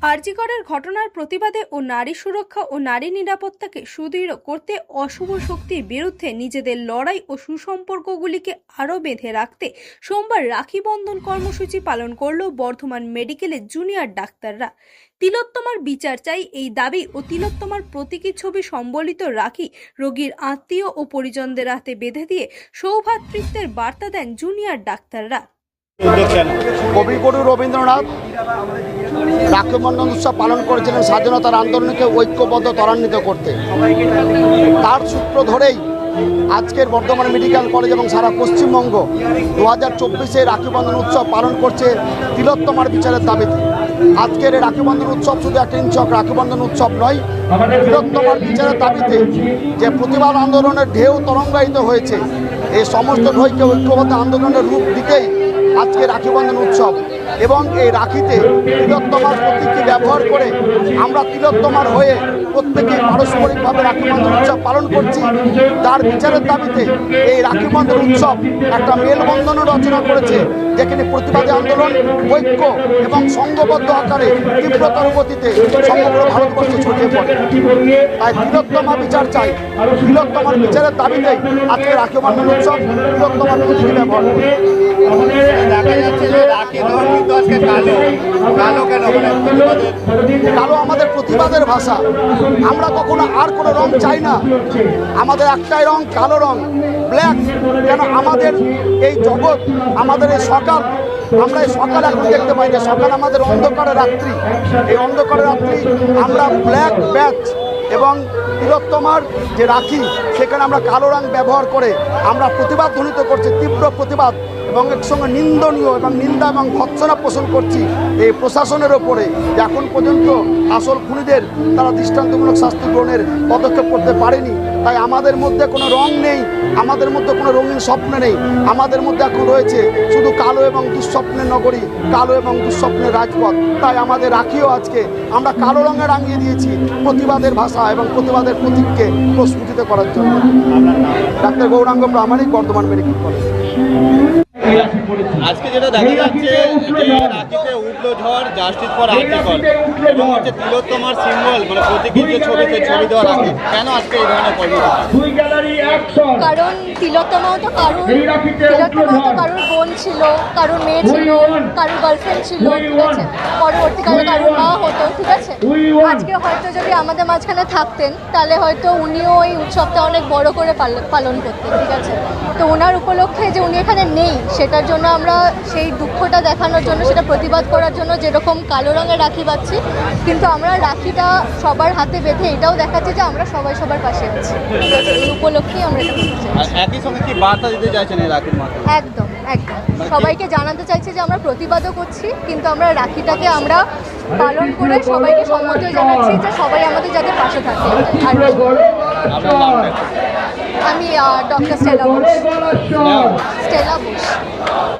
আরজিকরের ঘটনার প্রতিবাদে ও নারী সুরক্ষা ও নারী নিরাপত্তাকে সুদৃঢ় করতে অশুভ শক্তির বিরুদ্ধে নিজেদের লড়াই ও সুসম্পর্কগুলিকে আরও বেঁধে রাখতে সোমবার রাখি বন্ধন কর্মসূচি পালন করল বর্ধমান মেডিকেলের জুনিয়র ডাক্তাররা। তিলোত্তমার বিচার চাই এই দাবি ও তিলোত্তমার প্রতীকী ছবি সম্বলিত রাখি রোগীর আত্মীয় ও পরিজনদের হাতে বেঁধে দিয়ে সৌভাতৃত্বের বার্তা দেন জুনিয়র ডাক্তাররা। কবিগুরু রবীন্দ্রনাথ রাক্ষবন্ধন উৎসব পালন করেছিলেন স্বাধীনতার আন্দোলনকে ঐক্যবদ্ধ, ত্বরান্বিত করতে। তার সূত্র ধরেই আজকের বর্ধমান মেডিকেল কলেজ এবং সারা পশ্চিমবঙ্গ দু হাজার চব্বিশে রাখিবন্ধন উৎসব পালন করছে তিলোত্তমার বিচারের দাবিতে। আজকের এই রাখিবন্ধন উৎসব শুধু একটা ইনচক রাখিবন্ধন উৎসব নয়, তিলোত্তমার বিচারের দাবিতে যে প্রতিবাদ আন্দোলনের ঢেউ তরঙ্গায়িত হয়েছে এই সমস্ত ঢৈকে ঐক্যবদ্ধ আন্দোলনের রূপ দিতেই আজকে রাখি বন্ধন উৎসব। এবং এই রাখিতে তিলোত্তমার প্রতীককে ব্যবহার করে আমরা তিলোত্তমার হয়ে প্রত্যেকে পারস্পরিকভাবে রাখি বন্ধন উৎসব পালন করছি। তার বিচারের দাবিতে এই রাখি বন্ধন উৎসব একটা মেলবন্ধনও রচনা করেছে, যেখানে প্রতিবাদী আন্দোলন, ঐক্য এবং সংঘবদ্ধ আকারে তীব্রতর গতিতে সমগ্র ভারতবর্ষে ছড়িয়ে পড়ে। তাই তিলোত্তমা বিচার চাই। তিলোত্তমার বিচারের দাবিতেই আজকে রাখি বন্ধন উৎসব তিলোত্তমার প্রতীকী ব্যবহার করে দেখা যাচ্ছে যে রাখি কিন্তু আজকে কালো কালো কেন কালো আমাদের প্রতিবাদের ভাষা। আমরা কখনো আর কোনো রং চাই না। আমাদের একটাই রং কালো রং, ব্ল্যাক। কেন আমাদের এই জগৎ, আমাদের এই সকাল, আমরা এই সকাল এখন দেখতে পাই না সকাল আমাদের অন্ধকারের রাত্রি। এই অন্ধকারের রাত্রি আমরা ব্ল্যাক ব্যাচ এবং তিলোত্তমার যে রাখি, সেখানে আমরা কালো রং ব্যবহার করে আমরা প্রতিবাদ ধ্বনিত করছি, তীব্র প্রতিবাদ। এবং এর সঙ্গে নিন্দনীয় এবং নিন্দা এবং ভৎসনা পোষণ করছি এই প্রশাসনের ওপরে এখন পর্যন্ত আসল খুনিদের তারা দৃষ্টান্তমূলক শাস্তি গ্রহণের পদক্ষেপ করতে পারেনি। তাই আমাদের মধ্যে কোনো রং নেই, আমাদের মধ্যে কোনো রঙিন স্বপ্ন নেই। আমাদের মধ্যে এখন রয়েছে শুধু কালো এবং দুঃস্বপ্নের নগরী, কালো এবং দুঃস্বপ্নের রাজপথ। তাই আমাদের রাখিও আজকে। আমরা কালো রঙে রাঙিয়ে দিয়েছি প্রতিবাদের ভাষা এবং প্রতিবাদের প্রতীককে প্রস্ফুটিত করার জন্য। Doctor Gouranga Pramanik Bardhaman medical college. আজকে যেটা দেখা যাচ্ছে যে রাখিতে উঠল ঝড় জাস্টিস ফর আর্টিকল এবং হচ্ছে তিলোত্তমার সিম্বল মানে প্রতীকীর যে ছবি সেই ছবি দেওয়া রাখি। কেন আজকে এই ধরনের কর্মসূচি কারণ তিলোত্তমাও তো কারোর তিলোত্তমাও তো কারোর বোন ছিল কারোর মেয়ে ছিল কারোর গার্লফ্রেন্ড ছিল ঠিক আছে? পরবর্তীকালে কারোর মা হতো ঠিক আছে? আজকে হয়তো যদি আমাদের মাঝখানে থাকতেন তাহলে হয়তো উনিও এই উৎসবটা অনেক বড় করে পালন করতেন ঠিক আছে? তো ওনার উপলক্ষে যে উনি এখানে নেই সেটার জন্য আমরা সেই দুঃখটা দেখানোর জন্য সেটা প্রতিবাদ করার জন্য যেরকম কালো রঙের রাখি পাচ্ছি কিন্তু আমরা রাখিটা সবার হাতে বেঁধে এটাও দেখাচ্ছি যে আমরা সবাই সবার পাশে আছি? এই উপলক্ষেই আমরা এটা করতে চাইছি। একই সঙ্গে কি বার্তা দিতে চাইছেন এই রাখির মাধ্যমে? একদম একদম। সবাইকে জানাতে চাইছি যে আমরা প্রতিবাদও করছি কিন্তু আমরা রাখিটাকে আমরা পালন করে সবাইকে সম্মত জানাচ্ছি যে সবাই আমাদের যাতে পাশে থাকে। আর আমি doctor Stella Bose. Stella Bose.